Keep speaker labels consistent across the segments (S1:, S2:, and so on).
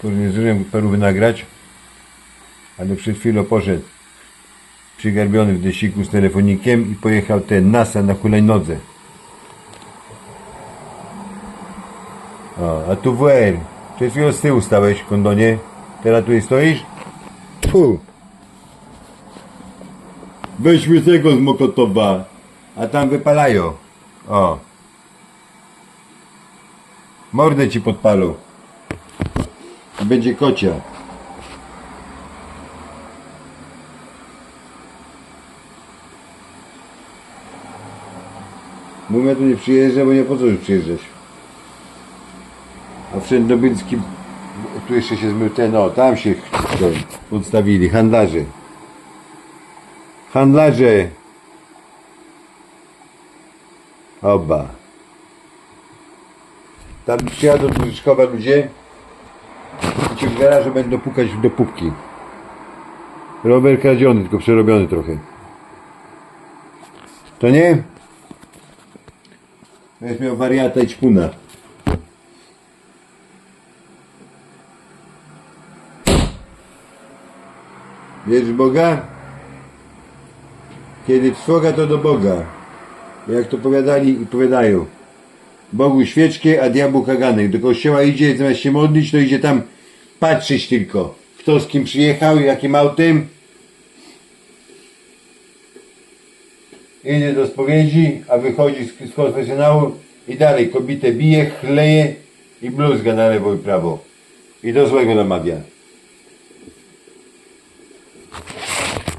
S1: który nie zdążyłem paru nagrać, ale przed chwilą poszedł przygarbiony w desiku z telefonikiem i pojechał ten NASA na hulajnodze. O, a tu WR. Przed chwilą z tyłu stałeś, kondonie. Teraz tu stoisz? Fu. Weźmy tego z Mokotowa. A tam wypalają. O. Mordę ci podpalą. Będzie kocia. Mówię tu nie przyjeżdża, bo nie po co już przyjeżdżać. A Wszędobylski, tu jeszcze się zmył ten, o, tam się ten, podstawili, handlarze. Handlarze. Oba. Tam przyjadą do ludzie w garażu będą pukać do pupki. Rower kradziony, tylko przerobiony trochę. To nie? Będziesz miał wariata i ćpuna. Wierz Boga? Kiedy trwoga to do Boga. Jak to powiadali i powiadają. Bogu świeczkie, a diabłu kaganek. Do kościoła idzie, zamiast się modlić, to idzie tam patrzeć tylko. Kto z kim przyjechał, jakim autem. Idzie do spowiedzi, a wychodzi z, z konfesjonału i dalej kobietę bije, chleje i bluzga na lewo i prawo. I do złego namawia.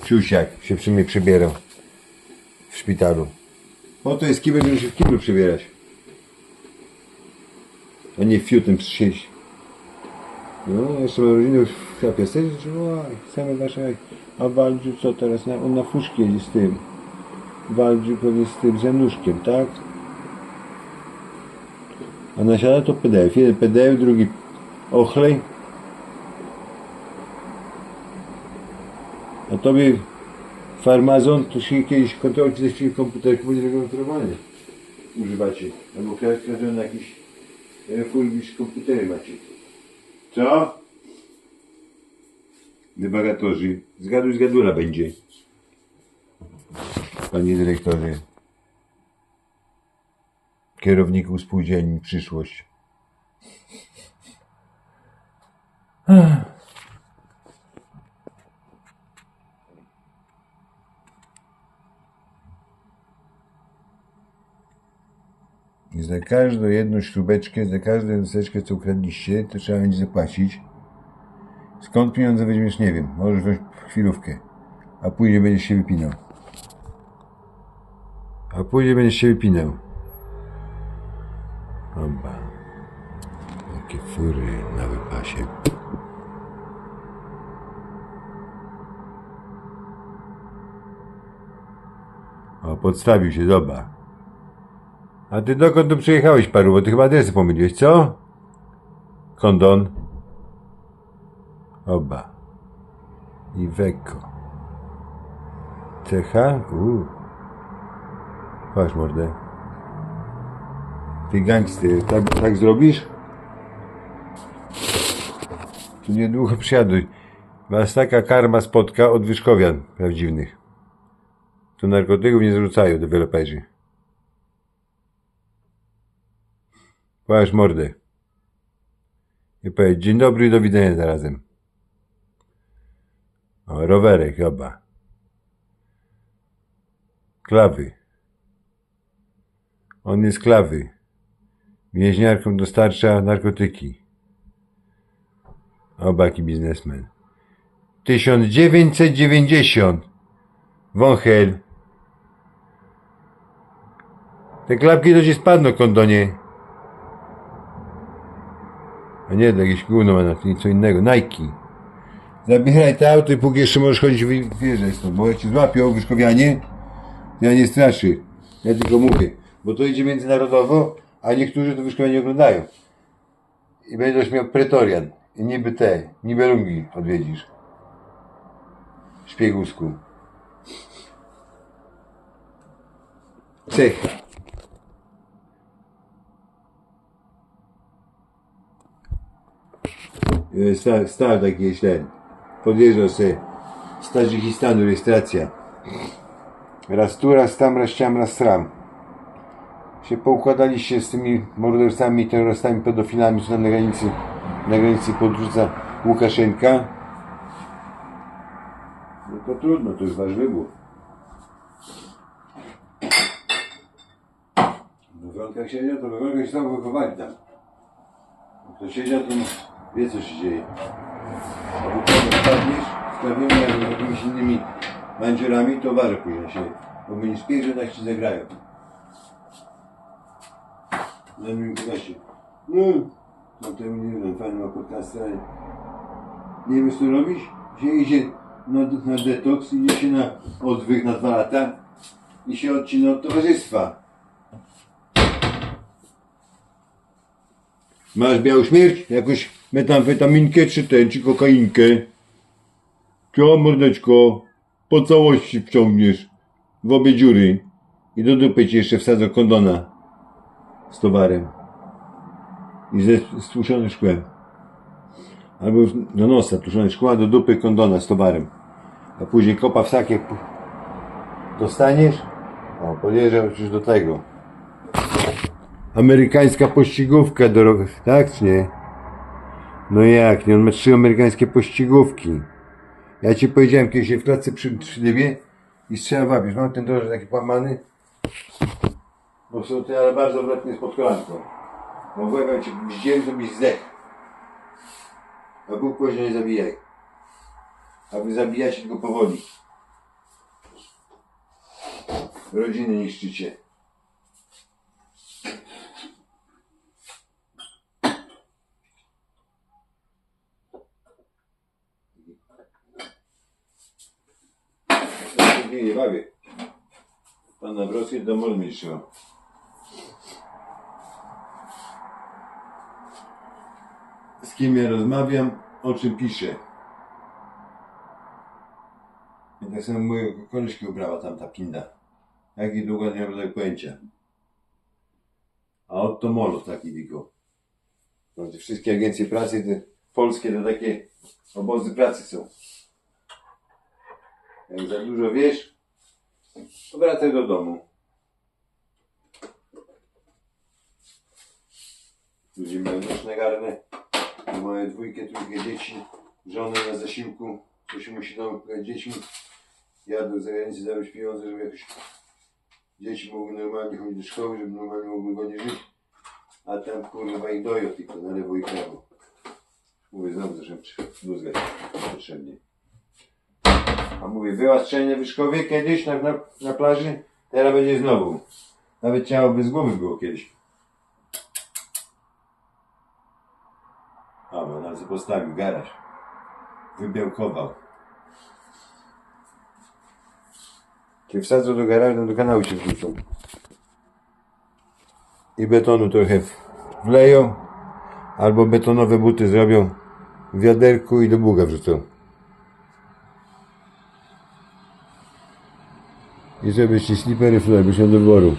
S1: Ciusiak się przy mnie przybierał w szpitalu. Po to jest kibel, żeby się w kiblu przybierać. A nie fiutem przyjść. No, jeszcze mam rodzinę w Kapiasce, że oj, same wasze, a Waldziu co teraz, na, on na fuszki jedzie z tym. Waldziu pewnie z tym Zanuszkiem, tak? A nasiada to PDF. Jeden PDF, drugi ochlej. A tobie farmazon, to się kiedyś kontrol czy też komputer będzie rejestrowany. Używacie. Albo kradziony jakiś refurbisz komputery macie. Co? Debagatorzy. Zgaduj, zgadula będzie. Panie dyrektorze. Kierowniku spółdzielni przyszłość. Za każdą jedną śrubeczkę, za każdą laseczkę, co ukradliście, to trzeba będzie zapłacić. Skąd pieniądze weźmiesz, nie wiem. Możesz wziąć chwilówkę. A później będziesz się wypinał. A później będziesz się wypinał. Oba. Jakie fury na wypasie. O, podstawił się, dobra. A ty dokąd tu przyjechałeś, paru? Bo ty chyba adresy pomyliłeś, co? Kondon. Oba. I Weko. Cecha? Uuu. Patrz mordę. Ty gangster, tak, tak zrobisz? Tu niedługo przyjaduj. Was taka karma spotka od wyszkowian. Tu narkotyków nie zrzucają deweloperzy. Patrz mordę. I powiedz dzień dobry i do widzenia zarazem. O, rowerek, oba. Klawy. On jest klawy. Więźniarkom dostarcza narkotyki. Obaki biznesmen. 1990. Wąchel. Te klapki to ci spadną, kondonie. A nie, to jakieś gówno ma na tym, co innego. Nike. Zabieraj te auto i póki jeszcze możesz chodzić, wy- wyjeżdżaj stąd, bo jak cię złapią wyszkowianie, ja nie straszy. Ja tylko mówię, bo to idzie międzynarodowo, a niektórzy to wyszkowienie oglądają. I będziesz miał pretorian. I niby te, Nibelungi odwiedzisz. W szpiegusku. Cecha. E, sta- stał taki jest ten. Podjeżdżał sobie z Tadżykistanu rejestracja. Raz tu, raz tam, raz ciam, raz tram. Się poukładaliście z tymi mordercami, terrorystami, pedofilami, co tam na granicy, na granicy podrzuca Łukaszenka. No to trudno, to jest wasz wybór. W warunkach siedział, to w warunkach się tam wychowali tam. Kto siedział, to wie co się dzieje. A wypadek spadniesz, sprawiony jak z jakimiś innymi mandziurami, to waży później się. Bo my nie spierzy, tak ci zagrają. Na moim klasie. No, no to nie wiem, fajny ma podcast, ale nie wiesz co robić? Się idzie na, na detoks, idzie się na odwyk na dwa lata i się odcina od towarzystwa. Masz białą śmierć? Jakąś metamfetaminkę, czy ten, czy kokainkę? Ciao mordeczko, po całości wciągniesz w obie dziury i do dupy ci jeszcze wsadzą kondona z towarem i ze stłuszonym szkłem. Albo do nosa tłuszczone szkła, do dupy kondona z towarem. A później kopa w sak, jak dostaniesz, o, podjeżdżasz już do tego. Amerykańska pościgówka do tak czy nie? No jak, nie? On ma trzy amerykańskie pościgówki. Ja ci powiedziałem kiedyś się w klatce przy, przy i strzela wabisz. Mam ten drożdż taki połamany, bo są te ale bardzo wletnie spod kolanką. Bo łebem cię zdzieli, to byś zdech. A Bóg powiedział nie zabijaj. A wy zabijacie tylko powoli. Rodziny niszczycie. Nie, nie bawię. Pan Nawrocki do trzymał. Z kim ja rozmawiam, o czym piszę. I tak samo moje koleżki ubrała tam ta pinda. Jak i długo nie mam pojęcia. A oto Moloch taki te wszystkie agencje pracy te polskie to takie obozy pracy są. Jak za dużo wiesz, to wracaj do domu. Ludzie mają noszne garne, mają dwójkę, trójkę dzieci, żonę na zasiłku, coś musi tam dziećmi. Jadą za granicę zarobić pieniądze, żeby jakoś dzieci mogły normalnie chodzić do szkoły, żeby normalnie mogły godnie żyć. A tam kurwa ich doją tylko na lewo i prawo. Mówię znowu, że bluzgać potrzebnie. A mówię, była strzelanie w Wyszkowie kiedyś na, na, na plaży, teraz będzie znowu. Nawet ciało bez głowy było kiedyś. A, bo na co postawił garaż. Wybiałkował. Cię wsadzą do garażu, do kanału cię wrzucą. I betonu trochę wleją, albo betonowe buty zrobią w wiaderku i do buga wrzucą. I żeby ci slipery byś miał do wyboru.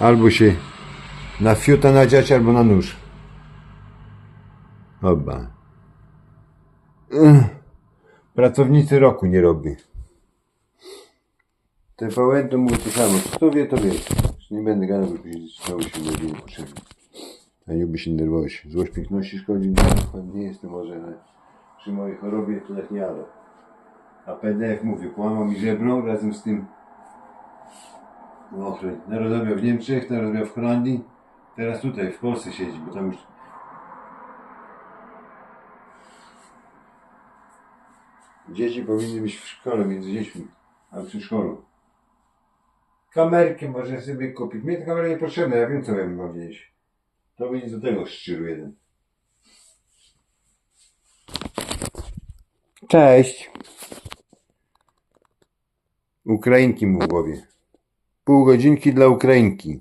S1: Albo się na fiuta nadziać, albo na nóż. Oba. Pracownicy roku nie robi. TVN to mówi to samo. Kto wie, to wie. Nie będę gadał, bo znowu się nie było potrzebne. A nie lubię się nerwować. Złość piękności szkodzi. Nie, jestem może, ale przy mojej chorobie to tak nie jadę. A PDF mówię, połamał mi żebro razem z tym Ochry. Rozmawiał w Niemczech, rozmawiał w Holandii. Teraz tutaj, w Polsce siedzi, bo tam już... Dzieci powinny być w szkole między dziećmi, a w przedszkolu. Kamerki może sobie kupić. Mnie ta kamera nie potrzebna, ja wiem co ja bym mam wiedzieć. To by nic do tego szczyru jeden. Cześć. Ukrainki mu w głowie. Pół godzinki dla Ukrainki.